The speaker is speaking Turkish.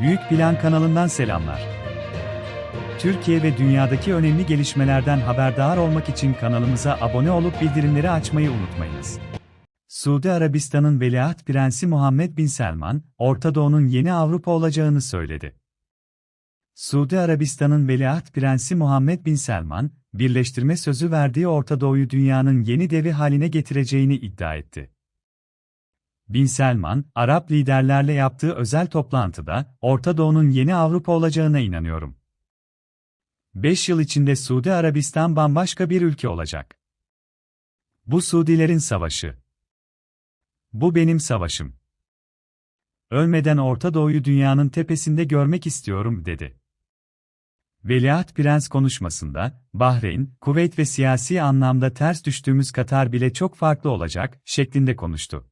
Büyük Plan kanalından selamlar. Türkiye ve dünyadaki önemli gelişmelerden haberdar olmak için kanalımıza abone olup bildirimleri açmayı unutmayınız. Suudi Arabistan'ın Veliaht Prensi Muhammed Bin Selman, Orta Doğu'nun yeni Avrupa olacağını söyledi. Suudi Arabistan'ın Veliaht Prensi Muhammed Bin Selman, birleştirme sözü verdiği Orta Doğu'yu dünyanın yeni devi haline getireceğini iddia etti. Bin Selman, Arap liderlerle yaptığı özel toplantıda, Orta Doğu'nun yeni Avrupa olacağına inanıyorum. 5 yıl içinde Suudi Arabistan bambaşka bir ülke olacak. Bu Suudilerin savaşı. Bu benim savaşım. Ölmeden Orta Doğu'yu dünyanın tepesinde görmek istiyorum, dedi. Veliaht Prens konuşmasında, Bahreyn, Kuveyt ve siyasi anlamda ters düştüğümüz Katar bile çok farklı olacak, şeklinde konuştu.